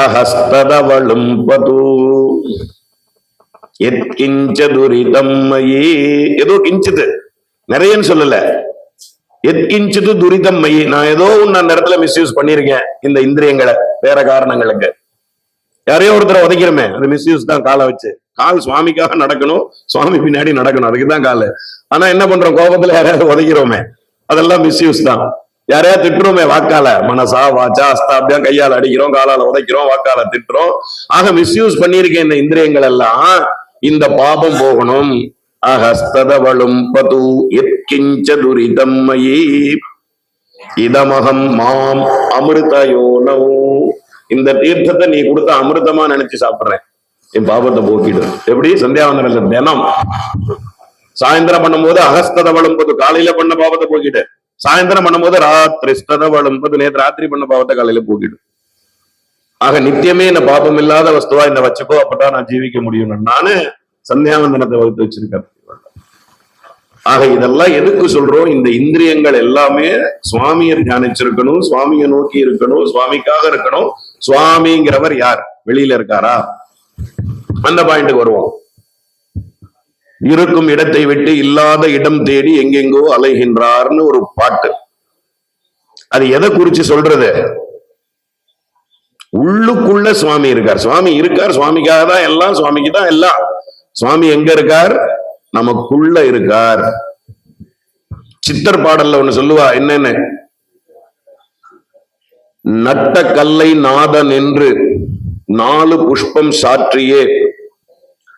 அஹஸ்ததவளும் பது எத்கிஞ்ச துரிதம் மயி ஏதோ கிஞ்சிது. நிறையன்னு சொல்லல. எத்கிஞ்சிது துரிதம் மயி நான் ஏதோ ஒன்னு அந்த இடத்துல மிஸ்யூஸ் பண்ணிருக்கேன் இந்த இந்திரியங்களை வேற காரணங்களுக்கு. யாரையோ ஒருத்தரை உதைக்கிறோமே. அது மிஸ்யூஸ் தான் காலை வச்சு. கால் சுவாமிக்காக நடக்கணும். சுவாமி பின்னாடி நடக்கணும். அதுக்கு தான் காலு. ஆனா என்ன பண்றோம்? கோபத்துல யாரையாவது உதைக்கிறோமே. அதெல்லாம் மிஸ்யூஸ் தான். யாரையா திட்டுறோமே வாக்கால? மனசா வாச்சா அஸ்தாபியா கையால அடிக்கிறோம் காலால உதைக்கிறோம் வாக்கால திட்டுறோம். ஆக மிஸ்யூஸ் பண்ணியிருக்க இந்த இந்திரியங்கள் எல்லாம். இந்த பாபம் போகணும். அஹஸ்ததவளும் பது எத்கிஞ்ச துரிதம் மயி. இதமகம் மாம் அமிர்தயோனோ இந்த தீர்த்தத்தை நீ கொடுத்த அமிர்தமா நினைச்சு சாப்பிடுறேன். என் பாபத்தை போக்கிடு. எப்படி? சந்தியாவந்தன தினம். சாயந்தரம் பண்ணும்போது அகஸ்ததவளும் பது காலையில பண்ண பாபத்தை போக்கிட்டு சாயந்தரம் பண்ணும்போது ராத்திரி ஸ்ததவளும் நேற்று ராத்திரி பண்ண பாவத்தை காலையில போக்கிடும். ஆக நித்தியமே இந்த பாபம் இல்லாத வஸ்துவா இந்த வச்சுக்கோ அப்பதான் நான் ஜீவிக்க முடியும் நானு சந்தியாவந்தனத்தை வகுத்து வச்சிருக்கேன். ஆக இதெல்லாம் எதுக்கு சொல்றோம்? இந்த இந்திரியங்கள் எல்லாமே சுவாமியை தியானிச்சிருக்கணும் சுவாமியை நோக்கி இருக்கணும் சுவாமிக்காக இருக்கணும். சுவாமிங்கிறவர் யார்? வெளியில இருக்காரா? அந்த பாயிண்ட்டுக்கு வருவோம். இருக்கும் இடத்தை விட்டு இல்லாத இடம் தேடி எங்கெங்கோ அலைகின்றார்னு ஒரு பாட்டு. அது எதை குறிச்சு சொல்றது? உள்ளுக்குள்ள சுவாமி இருக்கார். சுவாமி இருக்கார் சுவாமிக்காக தான் எல்லாம் சுவாமிக்கு தான் எல்லாம். சுவாமி எங்க இருக்கார்? நமக்குள்ள இருக்கார். சித்தர் பாடல்ல ஒண்ணு சொல்லுவா என்னன்னு? நட்ட கல்லை நாதன் என்று நாலு புஷ்பம் சாற்றியே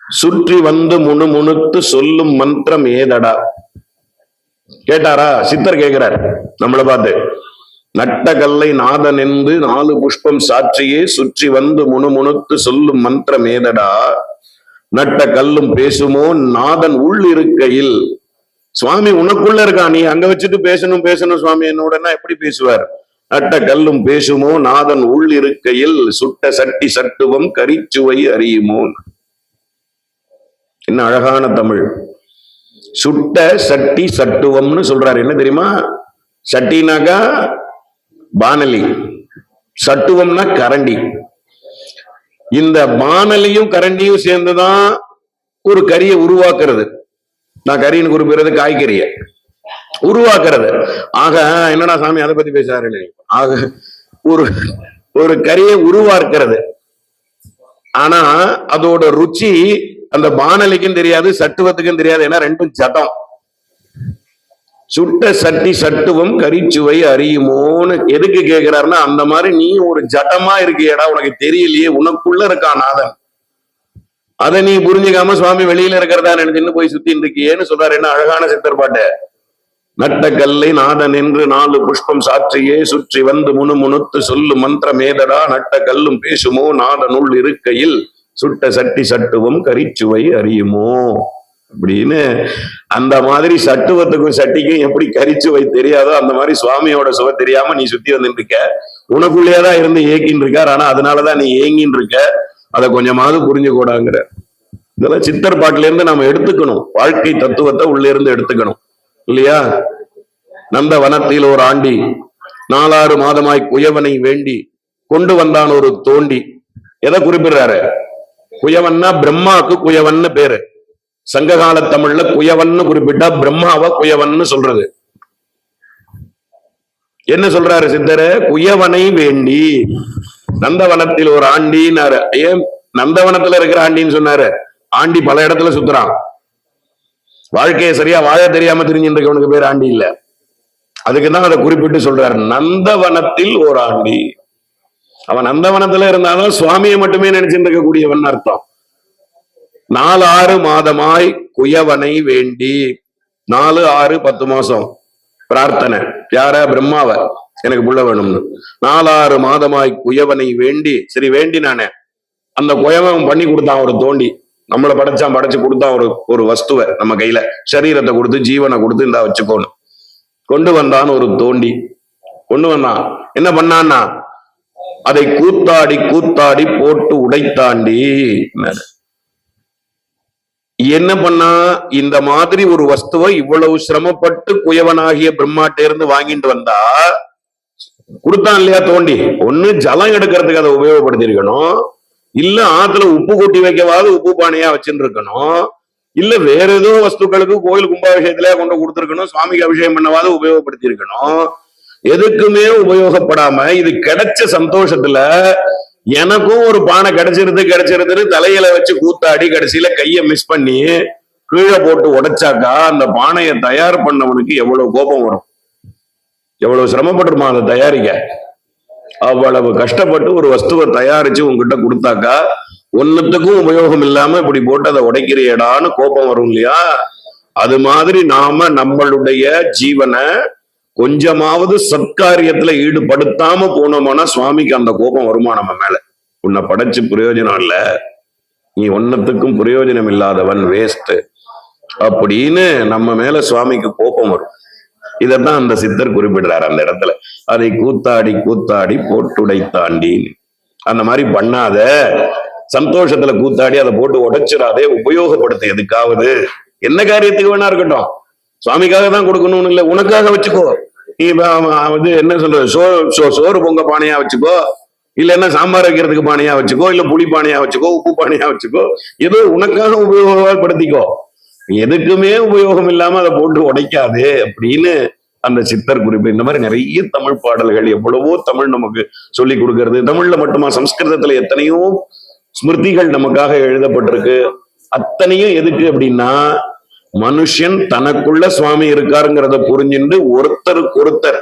சுற்றி வந்து முணுமுணுத்து சொல்லும் மந்திரம் ஏதடா? கேட்டாரா? சித்தர் கேக்குறார். நம்மளை பார்த்து. நட்ட கல்லை நாதன் என்று நாலு புஷ்பம் சாற்றியே சுற்றி வந்து முணுமுணுத்து சொல்லும் மந்திரம் ஏதடா? நட்ட கல்லும் பேசுமோ? நாதன் உள் இருக்கையில். சுவாமி உனக்குள்ள இருக்கா? நீ அங்க வச்சுட்டு பேசணும் பேசணும் சுவாமி. என்னோடனா எப்படி பேசுவார்? நட்ட கல்லும் பேசுமோ? நாதன் உள் இருக்கையில். சுட்ட சட்டி சட்டுவம் கரிச்சுவை அறியுமோ? என்ன அழகான தமிழ். சுட்ட சட்டி சட்டுவம்னு சொல்றாரு. என்ன தெரியுமா? சட்டினாக்கா பானலி சட்டுவம்னா கரண்டி. இந்த பானலியும் கரண்டியும் சேர்ந்துதான் ஒரு கறியை உருவாக்குறது. நான் கறின்னு குறிப்பிடுறது காய்கறிய உருவாக்குறது. ஆக என்னடா சாமி அதை பத்தி பேசாரு ஆக ஒரு ஒரு கறியை உருவாக்குறது. ஆனா அதோட ருச்சி அந்த பானலிக்கும் தெரியாது சட்டுவத்துக்கும் தெரியாது ஏன்னா ரெண்டும் சட்டம் சுட்ட சட்டி சட்டுவம் கரிச்சுவை அறியுமோன்னு எதுக்கு கேக்குறாருன்னா அந்த மாதிரி நீ ஒரு ஜட்டமா இருக்கியடா உனக்கு தெரியலையே உனக்குள்ள இருக்கான் நாதன். அதை நீ புரிஞ்சுக்காம சுவாமி வெளியில இருக்கிறதா நினைச்சுன்னு போய் சுத்தி இருக்கியேன்னு சொல்றாரு. என்ன அழகான சித்தர் பாட்டு. நட்ட கல்லை நாதன் என்று நாலு புஷ்பம் சாற்றியே சுற்றி வந்து முணுமுணுத்து சொல்லு மந்திரம் ஏதடா நட்ட கல்லும் பேசுமோ நாதனுள் இருக்கையில். சுட்ட சட்டி சட்டுவம் கரிச்சுவை அறியுமோ? அப்படின்னு அந்த மாதிரி சட்டுவத்துக்கும் சட்டிக்கும் எப்படி கரிச்சுவை தெரியாதோ அந்த மாதிரி சுவாமியோட சுவை தெரியாம நீ சுத்தி வந்துட்டு இருக்க உனக்குள்ளேயேதான் இருந்து ஏக்கின்னு இருக்கார் ஆனா அதனாலதான் நீ ஏங்கின்னு இருக்க அதை கொஞ்சமாவது புரிஞ்சுக்கூடாங்கிற. இதெல்லாம் சித்தர் பாட்டுல இருந்து நாம எடுத்துக்கணும். வாழ்க்கை தத்துவத்தை உள்ள இருந்து எடுத்துக்கணும். இல்லையா? நந்த வனத்தில் ஒரு ஆண்டி நாலாறு மாதமாய் குயவனை வேண்டி கொண்டு வந்தான் ஒரு தோண்டி. எதை குறிப்பிடுறாரு? குயவன்னா பிரம்மாவுக்கு குயவன்னு பேரு. சங்ககால தமிழ்ல குயவன்னு குறிப்பிட்டா பிரம்மாவை குயவன்னு சொல்றது. என்ன சொல்றாரு சித்தர? குயவனை வேண்டி. நந்தவனத்தில் ஒரு ஆண்டினாரு. ஏன்? நந்தவனத்துல இருக்கிற ஆண்டின்னு சொன்னாரு. ஆண்டி பல இடத்துல சுத்துறான். வாழ்க்கையை சரியா வாழ தெரியாம தெரிஞ்சுட்டு இருக்கவனுக்கு பேர் ஆண்டி இல்ல. அதுக்குதான் அதை குறிப்பிட்டு சொல்றாரு. நந்தவனத்தில் ஒரு ஆண்டி. அவன் நந்தவனத்துல இருந்தாலும் சுவாமியை மட்டுமே நினைச்சிட்டு இருக்கக்கூடியவன் அர்த்தம். நாலு ஆறு மாதமாய் குயவனை வேண்டி. நாலு ஆறு பத்து மாசம் பிரார்த்தனை. யார? பிரம்மாவ. எனக்கு புள்ள வேணும்னு. நாலு ஆறு மாதமாய் குயவனை வேண்டி. சரி வேண்டி நானே. அந்த குயவன் பண்ணி கொடுத்தான் ஒரு தோண்டி. நம்மளை படைச்சான் படைச்சு கொடுத்தான் ஒரு ஒரு வஸ்துவை நம்ம கையில. சரீரத்தை கொடுத்து ஜீவனை கொடுத்து இந்தா வச்சுக்கோணும் கொண்டு வந்தான் ஒரு தோண்டி. கொண்டு வந்தான். என்ன பண்ணான்னா அதை கூத்தாடி கூத்தாடி போட்டு உடைத்தாண்டி என்ன பண்ணா இந்த மாதிரி ஒரு வஸ்துவை இவ்வளவு சிரமப்பட்டு குயவனாகிய பிரம்மாட்ட இருந்து வாங்கிட்டு வந்தா கொடுத்தான் இல்லையா தோண்டி? ஒண்ணு ஜலம் எடுக்கிறதுக்கு அதை உபயோகப்படுத்திருக்கணும் இல்ல ஆத்துல உப்பு கொட்டி வைக்கவாது உப்பு பானையா வச்சுட்டு இருக்கணும் இல்ல வேற ஏதோ வஸ்துக்களுக்கு கோயில் கும்பாபிஷேகத்திலே கொண்டு கொடுத்துருக்கணும் சுவாமிக்கு அபிஷேகம் பண்ணவாது உபயோகப்படுத்தி இருக்கணும் எதுக்குமே உபயோகப்படாம இது கிடைச்ச சந்தோஷத்துல எனக்கும் ஒரு பானை கிடைச்சிருது கிடைச்சிருதுன்னு தலையில வச்சு கூத்தாடி கடைசியில கைய மிஸ் பண்ணி கீழே போட்டு உடைச்சாக்கா அந்த பானையை தயார் பண்ணவனுக்கு எவ்வளவு கோபம் வரும். எவ்வளவு சிரமப்பட்டுருமா அதை தயாரிக்க. அவ்வளவு கஷ்டப்பட்டு ஒரு வஸ்துவை தயாரிச்சு உங்ககிட்ட கொடுத்தாக்கா ஒன்னத்துக்கும் உபயோகம் இல்லாம இப்படி போட்டு அதை உடைக்கிறியடான்னு கோபம் வரும் இல்லையா? அது மாதிரி நாம நம்மளுடைய ஜீவனை கொஞ்சமாவது சத்காரியத்துல ஈடுபடுத்தாம போனோம்னா சுவாமிக்கு அந்த கோபம் வருமா நம்ம மேல? உன்னை படைச்சு பிரயோஜனம் இல்ல. நீ ஒன்னத்துக்கும் பிரயோஜனம் இல்லாதவன் வேஸ்ட் அப்படின்னு நம்ம மேல சுவாமிக்கு கோபம் வரும். இதைத்தான் அந்த சித்தர் குறிப்பிடுறாரு அந்த இடத்துல. அதை கூத்தாடி கூத்தாடி போட்டுடை தாண்டி அந்த மாதிரி பண்ணாத. சந்தோஷத்துல கூத்தாடி அதை போட்டு உடைச்சிடாதே உபயோகப்படுத்து எதுக்காவது. என்ன காரியத்துக்கு வேணா இருக்கட்டும். சுவாமிக்காக தான் கொடுக்கணும்னு இல்லை உனக்காக வச்சுக்கோ. நீ வந்து என்ன சொல்றது சோ சோறு பொங்க பானையா வச்சுக்கோ. இல்லைன்னா சாம்பார் வைக்கிறதுக்கு பானையா வச்சுக்கோ இல்ல புளி பானையா வச்சுக்கோ உப்பு பானையா வச்சுக்கோ. ஏதோ உனக்காக உபயோகப்படுத்திக்கோ. எதுக்குமே உபயோகம் இல்லாம அதை போட்டு உடைக்காதே அப்படின்னு அந்த சித்தர் குறிப்பு. இந்த மாதிரி நிறைய தமிழ் பாடல்கள் எவ்வளவோ தமிழ் நமக்கு சொல்லி கொடுக்கறது. தமிழ்ல மட்டுமா சம்ஸ்கிருதத்துல எத்தனையோ ஸ்மிருதிகள் நமக்காக எழுதப்பட்டிருக்கு. அத்தனையும் எதுக்கு அப்படின்னா மனுஷன் தனக்குள்ள சுவாமி இருக்காருங்கிறத புரிஞ்சுட்டு ஒருத்தருக்கு ஒருத்தர்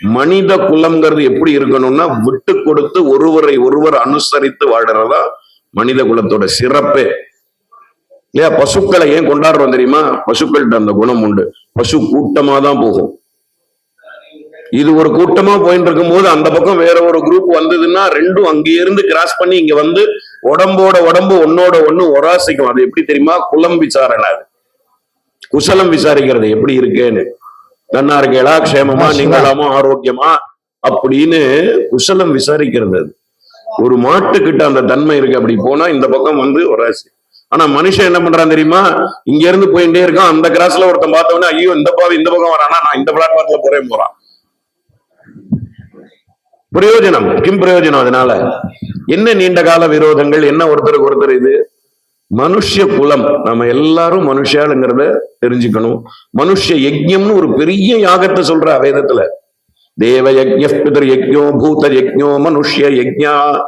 மனித குலம்ங்கிறது எப்படி இருக்கணும்னா விட்டு கொடுத்து ஒருவரை ஒருவர் அனுசரித்து வாடுறதா மனித குலத்தோட சிறப்பே. இல்லையா? பசுக்களை ஏன் கொண்டாடுறோம் தெரியுமா? பசுக்கள்கிட்ட அந்த குணம் உண்டு. பசு கூட்டமா தான் போகும். இது ஒரு கூட்டமா போயிட்டு இருக்கும்போது அந்த பக்கம் வேற ஒரு குரூப் வந்ததுன்னா ரெண்டும் அங்க இருந்து கிராஸ் பண்ணி இங்க வந்து உடம்போட உடம்பு ஒன்னோட ஒண்ணு ஒராசிக்கும் அது எப்படி தெரியுமா? குலம் விசாரணை அது. குசலம் விசாரிக்கிறது எப்படி இருக்கேன்னு. நன்னா இருக்கேளா க்ஷேமமா நீங்களாமோ ஆரோக்கியமா அப்படின்னு குசலம் விசாரிக்கிறது. அது ஒரு மாட்டுக்கிட்ட அந்த தன்மை இருக்கு அப்படி போனா இந்த பக்கம் வந்து ஒராசி ஆனா மனுஷன் என்ன பண்றான் தெரியுமா? இங்க இருந்து போயிட்டே இருக்கான். அந்த கிராஸ்ல ஒருத்தன் பார்த்தவொடனே ஐயோ இந்த பாவி இந்த பக்கம் வரானா? நான் இந்த பிளாட்பார்ட்ல போறேன் போறான். பிரயோஜனம். கிம் பிரயோஜனம் அதனால. என்ன நீண்ட கால விரோதங்கள்? என்ன ஒருத்தருக்கு ஒருத்தர் இது? மனுஷ்ய குலம். நம்ம எல்லாரும் மனுஷாளுங்கிறத தெரிஞ்சுக்கணும். மனுஷ யஜ்யம்னு ஒரு பெரிய யாகத்தை சொல்ற வேதத்துல. தேவ யஜ்ய பிதர் யஜ்யோ பூத யஜ்யோ மனுஷ்ய யஜ்யா.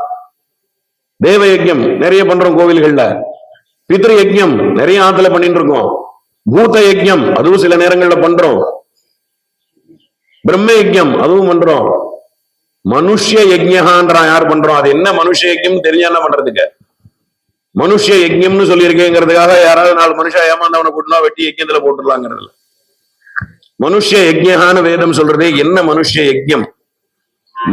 தேவ யஜ்யம் நிறைய பண்றோம் கோவில்கள்ல. பித்ரு யஜ்யம் நிறைய ஆத்துல பண்ணிட்டு இருக்கோம். பூத யஜ்யம் அதுவும் சில நேரங்கள்ல பண்றோம். பிரம்ம யஜ்யம் அதுவும் பண்றோம். மனுஷ யஜ்யான்றான் யார் பண்றோம்? அது என்ன மனுஷ யஜ்யம் தெரிஞ்சா என்ன பண்றதுக்கு? மனுஷ யஜ்யம்னு சொல்லியிருக்கேங்கிறதுக்காக யாராவது நாலு மனுஷன் ஏமாந்தவனை கூட்டினா வெட்டி யஜ்யத்துல போட்டுடலாங்கிறது இல்ல. மனுஷ யஜ்யகான்னு வேதம் சொல்றதே என்ன மனுஷ யஜ்யம்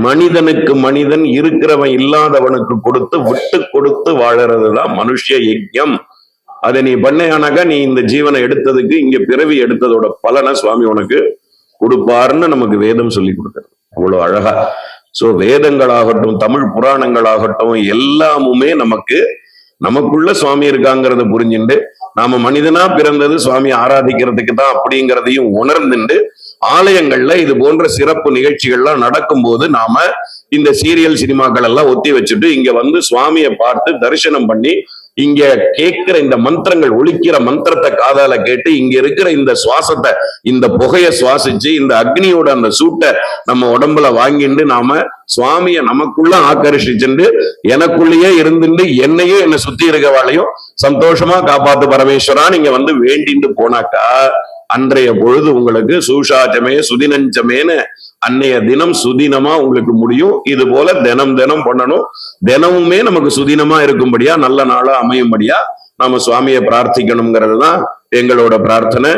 மனிதனுக்கு மனிதன் இருக்கிறவன் இல்லாதவனுக்கு கொடுத்து விட்டு கொடுத்து வாழறதுதான் மனுஷ யஜ்யம் அதை நீ பண்ணையானாக்கா நீ இந்த ஜீவனை எடுத்ததுக்கு இங்க பிறவி எடுத்ததோட பலனை சுவாமி உனக்கு கொடுப்பாருன்னு நமக்கு வேதம் சொல்லி கொடுக்குறது அவ்வளவு அழகா. சோ வேதங்களாகட்டும் தமிழ் புராணங்களாகட்டும் எல்லாமுமே நமக்கு நமக்குள்ள சுவாமி இருக்காங்கிறத புரிஞ்சுண்டு நாம மனிதனா பிறந்தது சுவாமி ஆராதிக்கிறதுக்கு தான் அப்படிங்கிறதையும் உணர்ந்துண்டு ஆலயங்கள்ல இது போன்ற சிறப்பு நிகழ்ச்சிகள்லாம் நடக்கும்போது நாம இந்த சீரியல் சினிமாக்கள் எல்லாம் ஒத்தி வச்சுட்டு இங்க வந்து சுவாமியை பார்த்து தரிசனம் பண்ணி இங்க கேட்கிற இந்த மந்திரங்கள் ஒழிக்கிற மந்திரத்தை காதால கேட்டு இங்க இருக்கிற இந்த சுவாசத்தை இந்த புகைய சுவாசிச்சு இந்த அக்னியோட அந்த சூட்டை நம்ம உடம்புல வாங்கிட்டு நாம சுவாமிய நமக்குள்ள ஆக்கர்ஷிச்சுண்டு எனக்குள்ளேயே இருந்துட்டு என்னையும் என்னை சுத்தி இருக்கவாளையும் சந்தோஷமா காப்பாத்து பரமேஸ்வரா நீங்க வந்து வேண்டிண்டு போனாக்கா அன்றைய பொழுது உங்களுக்கு சூஷாச்சமே சுதினஞ்சமேன்னு அன்னைய தினம் சுதினமா உங்களுக்கு முடியும். இது போல தினம் தினம் பண்ணணும். தினமுமே நமக்கு சுதினமா இருக்கும்படியா நல்ல நாளா அமையும்படியா நாம சுவாமியை பிரார்த்திக்கணுங்கிறது தான் எங்களோட பிரார்த்தனை.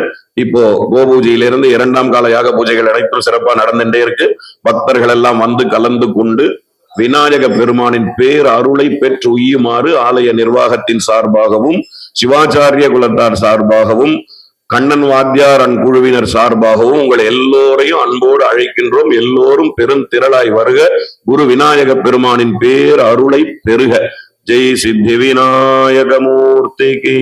இப்போ கோபூஜையிலிருந்து இரண்டாம் கால யாக பூஜைகள் அனைத்தும் சிறப்பா நடந்துட்டே இருக்கு. பக்தர்கள் எல்லாம் வந்து கலந்து கொண்டு விநாயக பெருமானின் பேர் அருளை பெற்று உய்யுமாறு ஆலய நிர்வாகத்தின் சார்பாகவும் சிவாச்சாரிய குலத்தார் சார்பாகவும் கண்ணன் வாத்தியார் அன் குழுவினர் சார்பாகவும் உங்கள் எல்லோரையும் அன்போடு அழைக்கின்றோம். எல்லோரும் பெருந்திரளாய் வருக. குரு விநாயக பெருமானின் பேர் அருளை பெருக ஜெய் சித்தி விநாயக மூர்த்திக்கு.